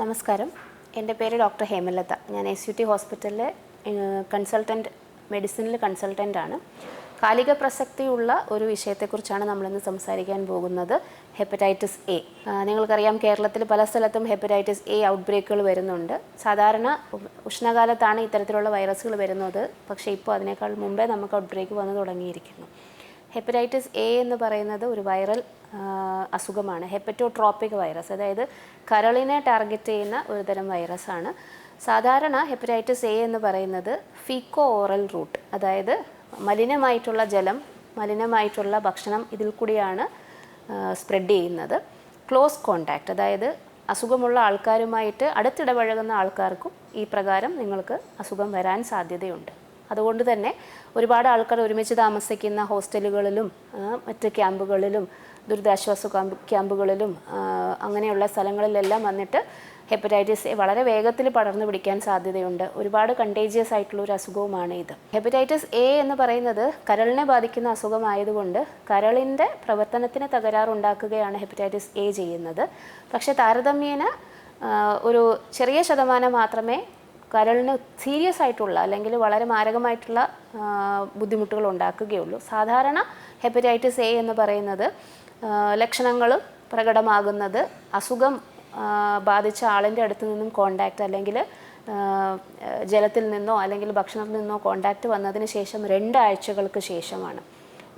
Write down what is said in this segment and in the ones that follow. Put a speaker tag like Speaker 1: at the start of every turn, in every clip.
Speaker 1: നമസ്കാരം. എന്റെ പേര് ഡോക്ടർ ഹേമലത. ഞാൻ എസ് യു ടി ഹോസ്പിറ്റലിലെ കൺസൾട്ടന്റ് മെഡിസിനിൽ കൺസൾട്ടന്റ് ആണ് കാലിക പ്രസക്തിയുള്ള ഒരു വിഷയത്തെക്കുറിച്ചാണ് നമ്മളിന്ന് സംസാരിക്കാൻ പോകുന്നത്. Hepatitis A. നിങ്ങൾക്കറിയാം കേരളത്തിൽ പല സ്ഥലത്തും ഹെപ്പറ്റൈറ്റിസ് എ ഔട്ട്ബ്രേക്കുകൾ വരുന്നുണ്ട്. സാധാരണ ഉഷ്ണകാലത്താണ് ഇത്തരത്തിലുള്ള വൈറസുകൾ വരുന്നത്. പക്ഷേ ഇപ്പോൾ അതിനേക്കാൾ മുമ്പേ നമുക്ക് ഔട്ട്ബ്രേക്ക് വന്നു തുടങ്ങിയിരിക്കുന്നു. ഹെപ്പറ്റൈറ്റിസ് എ എന്ന് പറയുന്നത് ഒരു വൈറൽ അസുഖമാണ്. ഹെപ്പറ്റോട്രോപ്പിക് വൈറസ് അതായത് കരളിനെ ടാർഗറ്റ് ചെയ്യുന്ന ഒരു തരം വൈറസാണ്. സാധാരണ ഹെപ്പറ്റൈറ്റിസ് എ എന്ന് പറയുന്നത് ഫീക്കോ ഓറൽ റൂട്ട് അതായത് മലിനമായിട്ടുള്ള ജലം മലിനമായിട്ടുള്ള ഭക്ഷണം ഇതിൽ കൂടിയാണ് സ്പ്രെഡ് ചെയ്യുന്നത്. ക്ലോസ് കോണ്ടാക്റ്റ് അതായത് അസുഖമുള്ള ആൾക്കാരുമായിട്ട് അടുത്തിടപഴകുന്ന ആൾക്കാർക്കും ഈ പ്രകാരം നിങ്ങൾക്ക് അസുഖം വരാൻ സാധ്യതയുണ്ട്. അതുകൊണ്ട് തന്നെ ഒരുപാട് ആൾക്കാർ ഒരുമിച്ച് താമസിക്കുന്ന ഹോസ്റ്റലുകളിലും മറ്റ് ക്യാമ്പുകളിലും ദുരിതാശ്വാസ ക്യാമ്പ് ക്യാമ്പുകളിലും അങ്ങനെയുള്ള സ്ഥലങ്ങളിലെല്ലാം വന്നിട്ട് ഹെപ്പറ്റൈറ്റിസ് വളരെ വേഗത്തിൽ പടർന്നു പിടിക്കാൻ സാധ്യതയുണ്ട്. ഒരുപാട് കണ്ടേജിയസ് ആയിട്ടുള്ള ഒരു അസുഖവുമാണ് ഇത്. ഹെപ്പറ്റൈറ്റിസ് എ എന്ന് പറയുന്നത് കരളിനെ ബാധിക്കുന്ന അസുഖമായതുകൊണ്ട് കരളിന്റെ പ്രവർത്തനത്തിന് തകരാറുണ്ടാക്കുകയാണ് ഹെപ്പറ്റൈറ്റിസ് എ ചെയ്യുന്നത്. പക്ഷേ താരതമ്യേന ഒരു ചെറിയ ശതമാനം മാത്രമേ കരളിന് സീരിയസ് ആയിട്ടുള്ള അല്ലെങ്കിൽ വളരെ മാരകമായിട്ടുള്ള ബുദ്ധിമുട്ടുകൾ ഉണ്ടാക്കുകയുള്ളൂ. സാധാരണ ഹെപ്പറ്റൈറ്റിസ് എ എന്ന് പറയുന്നത് ലക്ഷണങ്ങൾ പ്രകടമാകുന്നത് അസുഖം ബാധിച്ച ആളിന്റെ അടുത്ത് നിന്നും കോണ്ടാക്റ്റ് അല്ലെങ്കിൽ ജലത്തിൽ നിന്നോ അല്ലെങ്കിൽ ഭക്ഷണത്തിൽ നിന്നോ കോണ്ടാക്റ്റ് വന്നതിന് ശേഷം രണ്ടാഴ്ചകൾക്ക് ശേഷമാണ്.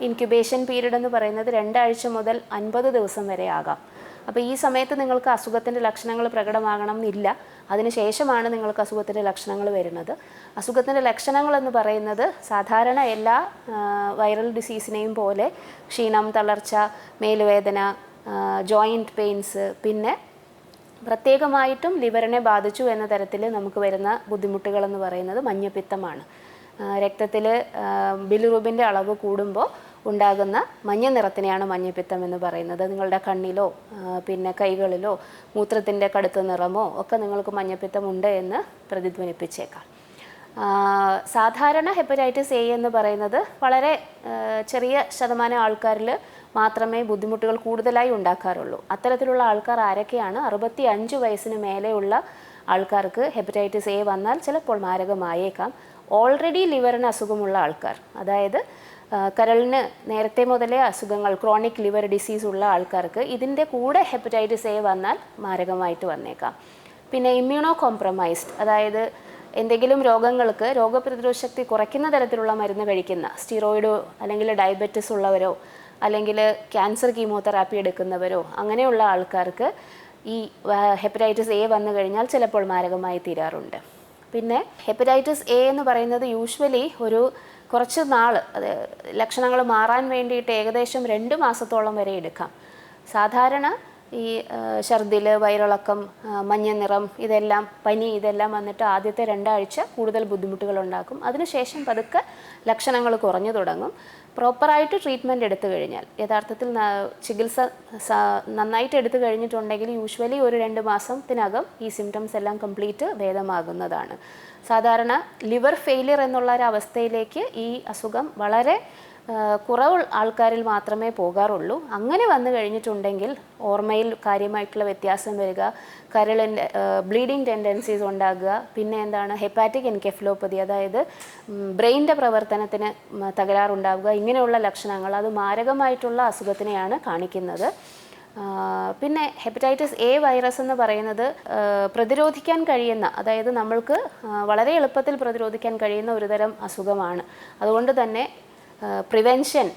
Speaker 1: ഇൻക്യുബേഷൻ പീരീഡ് എന്ന് പറയുന്നത് രണ്ടാഴ്ച മുതൽ അൻപത് ദിവസം വരെ ആകാം. അപ്പോൾ ഈ സമയത്ത് നിങ്ങൾക്ക് അസുഖത്തിന്റെ ലക്ഷണങ്ങൾ പ്രകടമാകണം എന്നില്ല. അതിനുശേഷമാണ് നിങ്ങൾക്ക് അസുഖത്തിന്റെ ലക്ഷണങ്ങൾ വരുന്നത്. അസുഖത്തിന്റെ ലക്ഷണങ്ങൾ എന്ന് പറയുന്നത് സാധാരണ എല്ലാ വൈറൽ ഡിസീസിനെയും പോലെ ക്ഷീണം തളർച്ച മേലുവേദന ജോയിന്റ് പെയിൻസ് പിന്നെ പ്രത്യേകമായിട്ടും ലിവറിനെ ബാധിച്ചു എന്ന തരത്തിൽ നമുക്ക് വരുന്ന ബുദ്ധിമുട്ടുകൾ എന്ന് പറയുന്നത് മഞ്ഞപ്പിത്തമാണ്. രക്തത്തിൽ ബിലിറൂബിന്റെ അളവ് കൂടുമ്പോൾ ഉണ്ടാകുന്ന മഞ്ഞ നിറത്തിനെയാണ് മഞ്ഞപ്പിത്തം എന്ന് പറയുന്നത്. നിങ്ങളുടെ കണ്ണിലോ പിന്നെ കൈകളിലോ മൂത്രത്തിന്റെ കടുത്ത നിറമോ ഒക്കെ നിങ്ങൾക്ക് മഞ്ഞപ്പിത്തം ഉണ്ട് എന്ന് പ്രതിധ്വനിപ്പിച്ചേക്കാം. സാധാരണ ഹെപ്പറ്റൈറ്റിസ് എ എന്ന് പറയുന്നത് വളരെ ചെറിയ ശതമാനം ആൾക്കാരിൽ മാത്രമേ ബുദ്ധിമുട്ടുകൾ കൂടുതലായി ഉണ്ടാക്കാറുള്ളൂ. അത്തരത്തിലുള്ള ആൾക്കാർ ആരൊക്കെയാണ്? അറുപത്തി അഞ്ച് വയസ്സിന് മേലെയുള്ള ആൾക്കാർക്ക് ഹെപ്പറ്റൈറ്റിസ് എ വന്നാൽ ചിലപ്പോൾ മാരകമായേക്കാം. ഓൾറെഡി ലിവറിന് അസുഖമുള്ള ആൾക്കാർ അതായത് കരളിന് നേരത്തെ മുതലേ അസുഖങ്ങൾ ക്രോണിക് ലിവർ ഡിസീസ് ഉള്ള ആൾക്കാർക്ക് ഇതിന്റെ കൂടെ ഹെപ്പറ്റൈറ്റിസ് എ വന്നാൽ മാരകമായിട്ട് വന്നേക്കാം. പിന്നെ ഇമ്മ്യൂണോ കോംപ്രമൈസ്ഡ് അതായത് എന്തെങ്കിലും രോഗങ്ങൾക്ക് രോഗപ്രതിരോധ ശക്തി കുറയ്ക്കുന്ന തരത്തിലുള്ള മരുന്ന് കഴിക്കുന്ന സ്റ്റീറോയിഡോ അല്ലെങ്കിൽ ഡയബറ്റിസ് ഉള്ളവരോ അല്ലെങ്കിൽ ക്യാൻസർ കീമോതെറാപ്പി എടുക്കുന്നവരോ അങ്ങനെയുള്ള ആൾക്കാർക്ക് ഈ ഹെപ്പറ്റൈറ്റിസ് എ വന്നു കഴിഞ്ഞാൽ ചിലപ്പോൾ മാരകമായി തീരാറുണ്ട്. പിന്നെ ഹെപ്പറ്റൈറ്റിസ് എ എന്ന് പറയുന്നത് യൂഷ്വലി ഒരു കുറച്ച് നാൾ അത് ലക്ഷണങ്ങൾ മാറാൻ വേണ്ടിയിട്ട് ഏകദേശം രണ്ട് മാസത്തോളം വരെ എടുക്കാം. സാധാരണ ഈ ഛർദിൽ വയറിളക്കം മഞ്ഞ നിറം ഇതെല്ലാം പനി ഇതെല്ലാം വന്നിട്ട് ആദ്യത്തെ രണ്ടാഴ്ച കൂടുതൽ ബുദ്ധിമുട്ടുകൾ ഉണ്ടാക്കും അതിനുശേഷം പതുക്കെ ലക്ഷണങ്ങൾ കുറഞ്ഞു തുടങ്ങും. പ്രോപ്പറായിട്ട് ട്രീറ്റ്മെന്റ് എടുത്തു കഴിഞ്ഞാൽ യഥാർത്ഥത്തിൽ ചികിത്സ നന്നായിട്ട് എടുത്തു കഴിഞ്ഞിട്ടുണ്ടെങ്കിൽ യൂഷ്വലി ഒരു രണ്ട് മാസത്തിനകം ഈ സിംറ്റംസ് എല്ലാം കംപ്ലീറ്റ് ഭേദമാകുന്നതാണ്. സാധാരണ ലിവർ ഫെയിലിയർ എന്നുള്ള ഒരു അവസ്ഥയിലേക്ക് ഈ അസുഖം വളരെ കുറവ് ആൾക്കാരിൽ മാത്രമേ പോകാറുള്ളൂ. അങ്ങനെ വന്നു കഴിഞ്ഞിട്ടുണ്ടെങ്കിൽ ഓർമ്മയിൽ കാര്യമായിട്ടുള്ള വ്യത്യാസം വരിക കരളിന്റെ ബ്ലീഡിങ് ടെൻഡൻസീസ് ഉണ്ടാകുക പിന്നെ എന്താണ് ഹെപ്പാറ്റിക് എൻകെഫ്ലോപ്പതി അതായത് ബ്രെയിന്റെ പ്രവർത്തനത്തിന് തകരാറുണ്ടാവുക ഇങ്ങനെയുള്ള ലക്ഷണങ്ങൾ അത് മാരകമായിട്ടുള്ള അസുഖത്തിനെയാണ് കാണിക്കുന്നത്. പിന്നെ ഹെപ്പറ്റൈറ്റിസ് എ വൈറസ് എന്ന് പറയുന്നത് പ്രതിരോധിക്കാൻ കഴിയുന്ന അതായത് നമ്മൾക്ക് വളരെ എളുപ്പത്തിൽ പ്രതിരോധിക്കാൻ കഴിയുന്ന ഒരുതരം അസുഖമാണ്. അതുകൊണ്ട് തന്നെ പ്രിവെൻഷൻ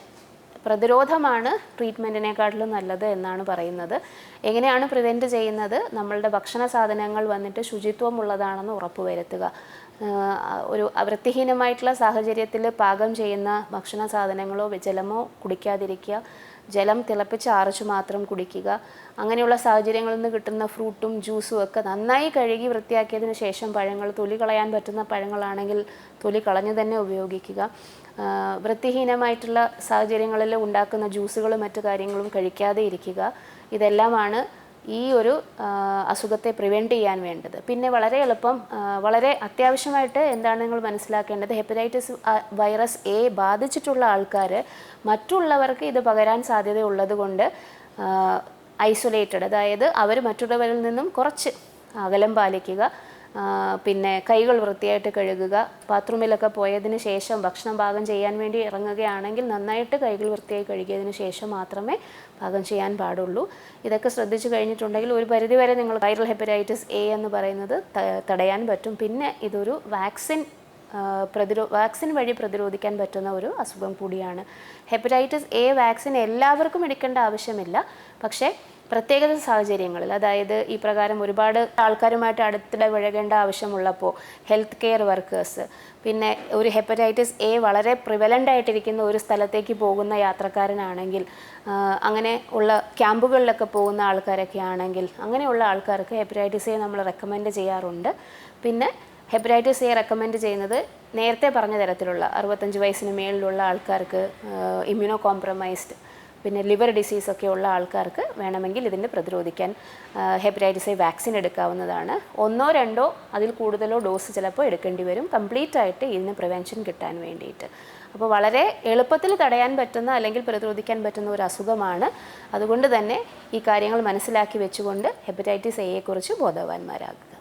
Speaker 1: പ്രതിരോധമാണ് ട്രീറ്റ്മെന്റിനെക്കാട്ടിലും നല്ലത് എന്നാണ് പറയുന്നത്. എങ്ങനെയാണ് പ്രിവെന്റ് ചെയ്യുന്നത്? നമ്മളുടെ ഭക്ഷണ സാധനങ്ങൾ വന്നിട്ട് ശുചിത്വമുള്ളതാണെന്ന് ഉറപ്പുവരുത്തുക ഒരു വൃത്തിഹീനമായിട്ടുള്ള സാഹചര്യത്തിൽ പാകം ചെയ്യുന്ന ഭക്ഷണ സാധനങ്ങളോ ജലമോ കുടിക്കാതിരിക്കുക. ജലം തിളപ്പിച്ച് ആറച്ച് മാത്രം കുടിക്കുക. അങ്ങനെയുള്ള സാഹചര്യങ്ങളിൽ നിന്ന് കിട്ടുന്ന ഫ്രൂട്ടും ജ്യൂസും ഒക്കെ നന്നായി കഴുകി വൃത്തിയാക്കിയതിന് ശേഷം പഴങ്ങൾ തൊലി കളയാൻ പറ്റുന്ന പഴങ്ങളാണെങ്കിൽ തൊലി കളഞ്ഞു തന്നെ ഉപയോഗിക്കുക. വൃത്തിഹീനമായിട്ടുള്ള സാഹചര്യങ്ങളിൽ ഉണ്ടാക്കുന്ന ജ്യൂസുകളും മറ്റു കാര്യങ്ങളും കഴിക്കാതെ ഇരിക്കുക. ഇതെല്ലാമാണ് ഈ ഒരു അസുഖത്തെ പ്രിവെന്റ് ചെയ്യാൻ വേണ്ടത്. പിന്നെ വളരെ എളുപ്പം വളരെ അത്യാവശ്യമായിട്ട് എന്താണ് നിങ്ങൾ മനസ്സിലാക്കേണ്ടത്? ഹെപ്പറ്റൈറ്റിസ് വൈറസ് എ ബാധിച്ചിട്ടുള്ള ആൾക്കാർ മറ്റുള്ളവർക്ക് ഇത് പകരാൻ സാധ്യതയുള്ളത് കൊണ്ട് ഐസൊലേറ്റഡ് അതായത് അവർ മറ്റുള്ളവരിൽ നിന്നും കുറച്ച് അകലം പാലിക്കുക. പിന്നെ കൈകൾ വൃത്തിയായിട്ട് കഴുകുക ബാത്റൂമിലൊക്കെ പോയതിന് ശേഷം ഭക്ഷണം പാകം ചെയ്യാൻ വേണ്ടി ഇറങ്ങുകയാണെങ്കിൽ നന്നായിട്ട് കൈകൾ വൃത്തിയായി കഴുകിയതിന് ശേഷം മാത്രമേ പാകം ചെയ്യാൻ പാടുള്ളൂ. ഇതൊക്കെ ശ്രദ്ധിച്ചു കഴിഞ്ഞിട്ടുണ്ടെങ്കിൽ ഒരു പരിധിവരെ നിങ്ങൾ വൈറൽ ഹെപ്പറ്റൈറ്റിസ് എ എന്ന് പറയുന്നത് തടയാൻ പറ്റും. പിന്നെ ഇതൊരു വാക്സിൻ പ്രതിരോ വാക്സിൻ വഴി പ്രതിരോധിക്കാൻ പറ്റുന്ന ഒരു അസുഖം കൂടിയാണ്. ഹെപ്പറ്റൈറ്റിസ് എ വാക്സിൻ എല്ലാവർക്കും എടുക്കേണ്ട ആവശ്യമില്ല. പക്ഷേ പ്രത്യേക സാഹചര്യങ്ങളിൽ. അതായത് ഈ പ്രകാരം ഒരുപാട് ആൾക്കാരുമായിട്ട് അടുത്തിടപഴകേണ്ട ആവശ്യമുള്ളപ്പോൾ ഹെൽത്ത് കെയർ വർക്കേഴ്സ് പിന്നെ ഒരു ഹെപ്പറ്റൈറ്റിസ് എ വളരെ പ്രിവലന്റ് ആയിട്ടിരിക്കുന്ന ഒരു സ്ഥലത്തേക്ക് പോകുന്ന യാത്രക്കാരനാണെങ്കിൽ അങ്ങനെ ഉള്ള ക്യാമ്പുകളിലൊക്കെ പോകുന്ന ആൾക്കാരൊക്കെ ആണെങ്കിൽ അങ്ങനെയുള്ള ആൾക്കാർക്ക് ഹെപ്പറ്റൈറ്റിസ് എ നമ്മൾ റെക്കമെൻഡ് ചെയ്യാറുണ്ട്. പിന്നെ ഹെപ്പറ്റൈറ്റിസ് എ റെക്കമെൻഡ് ചെയ്യുന്നത് നേരത്തെ പറഞ്ഞ തരത്തിലുള്ള അറുപത്തഞ്ച് വയസ്സിന് മേളിലുള്ള ആൾക്കാർക്ക് ഇമ്മ്യൂണോ കോംപ്രമൈസ്ഡ് പിന്നെ ലിവർ ഡിസീസ് ഒക്കെ ഉള്ള ആൾക്കാർക്ക് വേണമെങ്കിൽ ഇതിന് പ്രതിരോധിക്കാൻ ഹെപ്പറ്റൈറ്റിസ് എ വാക്സിൻ എടുക്കാവുന്നതാണ്. ഒന്നോ രണ്ടോ അതിൽ കൂടുതലോ ഡോസ് ചിലപ്പോൾ എടുക്കേണ്ടി വരും. കംപ്ലീറ്റ് ആയിട്ട് ഇതിന് പ്രിവെൻഷൻ കിട്ടാൻ വേണ്ടിയിട്ട്. അപ്പോൾ വളരെ എളുപ്പത്തിൽ തടയാൻ പറ്റുന്ന അല്ലെങ്കിൽ പ്രതിരോധിക്കാൻ പറ്റുന്ന ഒരു അസുഖമാണ്. അതുകൊണ്ട് തന്നെ ഈ കാര്യങ്ങൾ മനസ്സിലാക്കി വെച്ചുകൊണ്ട് ഹെപ്പറ്റൈറ്റിസ് എയെക്കുറിച്ച് ബോധവാന്മാരാകുക.